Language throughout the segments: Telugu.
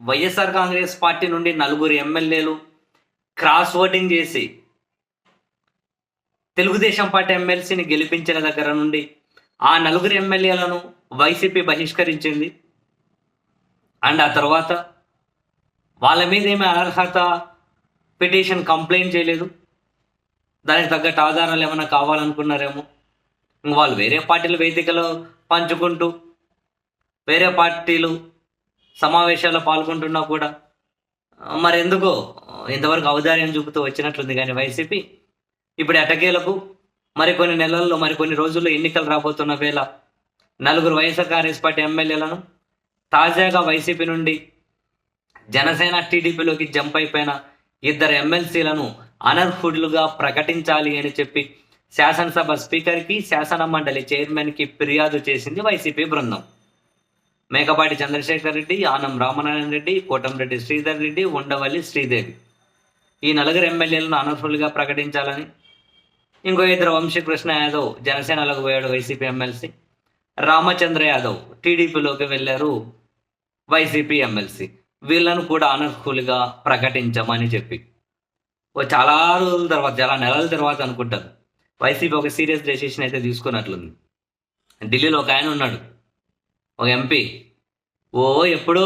వైఎస్ఆర్ కాంగ్రెస్ పార్టీ నుండి నలుగురు ఎమ్మెల్యేలు క్రాస్ ఓటింగ్ చేసి తెలుగుదేశం పార్టీ ఎమ్మెల్సీని గెలిపించిన దగ్గర నుండి ఆ నలుగురు ఎమ్మెల్యేలను వైసీపీ బహిష్కరించింది. అండ్ ఆ తర్వాత వాళ్ళ మీద ఏమీ అనర్హత పిటిషన్ కంప్లైంట్ చేయలేదు. దానికి తగ్గట్టు ఆధారాలు ఏమైనా కావాలనుకున్నారేమో. ఇంక వాళ్ళు వేరే పార్టీల వేదికలో పంచుకుంటూ వేరే పార్టీలు సమావేశాల్లో పాల్గొంటున్నా కూడా. మరి ఎందుకో ఇంతవరకు ఔదార్యం చూపుతూ వచ్చినట్లుంది కానీ వైసీపీ ఇప్పుడు ఎటకేలకు మరికొన్ని నెలల్లో మరికొన్ని రోజుల్లో ఎన్నికలు రాబోతున్న వేళ నలుగురు వైఎస్ఆర్ కాంగ్రెస్ పార్టీ ఎమ్మెల్యేలను తాజాగా వైసీపీ నుండి జనసేన టీడీపీలోకి జంప్ అయిపోయిన ఇద్దరు ఎమ్మెల్సీలను అనర్హుడులుగా ప్రకటించాలి అని చెప్పి శాసనసభ స్పీకర్కి శాసన మండలి చైర్మన్కి ఫిర్యాదు చేసింది వైసీపీ బృందం. మేకపాటి చంద్రశేఖర్ రెడ్డి ఆనం రామనారాయణ రెడ్డి కోటంరెడ్డి శ్రీధర్ రెడ్డి ఉండవల్లి శ్రీదేవి. ఈ నలుగురు ఎమ్మెల్యేలను అనర్హులుగా ప్రకటించాలని ఇంకో ఇద్దరు వంశీకృష్ణ యాదవ్ జనసేనలోకి పోయాడు వైసీపీ ఎమ్మెల్సీ. రామచంద్ర యాదవ్ టీడీపీలోకి వెళ్ళారు వైసీపీ ఎమ్మెల్సీ. వీళ్ళను కూడా అనర్హులుగా ప్రకటించమని చెప్పి. ఓ చాలా రోజుల తర్వాత చాలా నెలల తర్వాత అనుకుంటారు వైసీపీ ఒక సీరియస్ డెసిషన్ అయితే తీసుకున్నట్లుంది. ఢిల్లీలో ఒక ఆయన ఉన్నాడు. ఒక ఎంపీ ఓ ఎప్పుడు?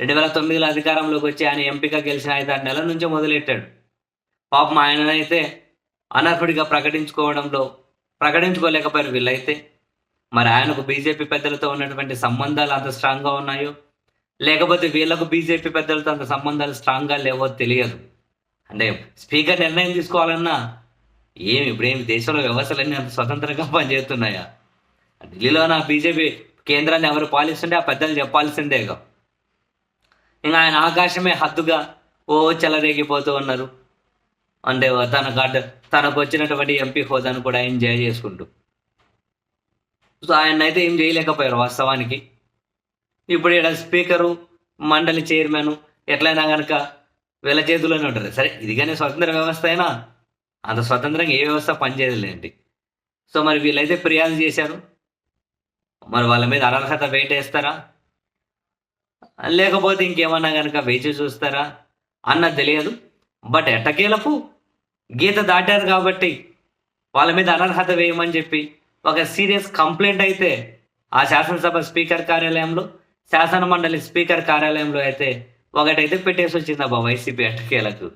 రెండు వేల తొమ్మిదిలో అధికారంలోకి వచ్చి ఆయన ఎంపిక గెలిచిన ఐదు ఆరు నెలల నుంచే మొదలెట్టాడు. పాపం ఆయననైతే అనర్హుడిగా ప్రకటించుకోవడంలో ప్రకటించుకోలేకపోయారు వీళ్ళైతే. మరి ఆయనకు బీజేపీ పెద్దలతో ఉన్నటువంటి సంబంధాలు అంత స్ట్రాంగ్గా ఉన్నాయో? లేకపోతే వీళ్ళకు బీజేపీ పెద్దలతో అంత సంబంధాలు స్ట్రాంగ్గా లేవో తెలియదు. అంటే స్పీకర్ నిర్ణయం తీసుకోవాలన్నా ఏమి ఇప్పుడేమి దేశంలో వ్యవస్థలన్నీ అంత స్వతంత్రంగా పనిచేస్తున్నాయా? ఢిల్లీలో నా బీజేపీ కేంద్రాన్ని ఎవరు పాలిస్తుంటే ఆ పెద్దలు చెప్పాల్సిందేగా ఇంకా ఆయన ఆకాశమే హద్దుగా ఓ చెలరేగిపోతూ ఉన్నారు. అంటే తన గడ్డ తనకు వచ్చినటువంటి ఎంపీ హోదాను కూడా ఎంజాయ్ చేసుకుంటూ. సో ఆయన అయితే ఏం చేయలేకపోయారు వాస్తవానికి. ఇప్పుడు ఇక్కడ స్పీకరు మండలి చైర్మన్ ఎట్లయినా కనుక వీళ్ళ చేతిలోనే ఉంటుంది. సరే ఇది కానీ స్వతంత్ర వ్యవస్థ అయినా అంత స్వతంత్రంగా ఏ వ్యవస్థ పనిచేయలేంటి సో మరి వీళ్ళైతే ఫిర్యాదు చేశారు. మరి వాళ్ళ మీద అనర్హత వెయిట్ వేస్తారా? లేకపోతే ఇంకేమన్నా కనుక వేచి చూస్తారా? అన్నది తెలియదు. బట్ ఎట్టకేలకు గీత దాటారు కాబట్టి వాళ్ళ మీద అనర్హత వేయమని చెప్పి ఒక సీరియస్ కంప్లైంట్ అయితే ఆ శాసనసభ స్పీకర్ కార్యాలయంలో శాసన మండలి స్పీకర్ కార్యాలయంలో అయితే ఒకటైతే పెట్టేసి వచ్చింది అబ్బా వైసీపీ ఎట్టకేలకు?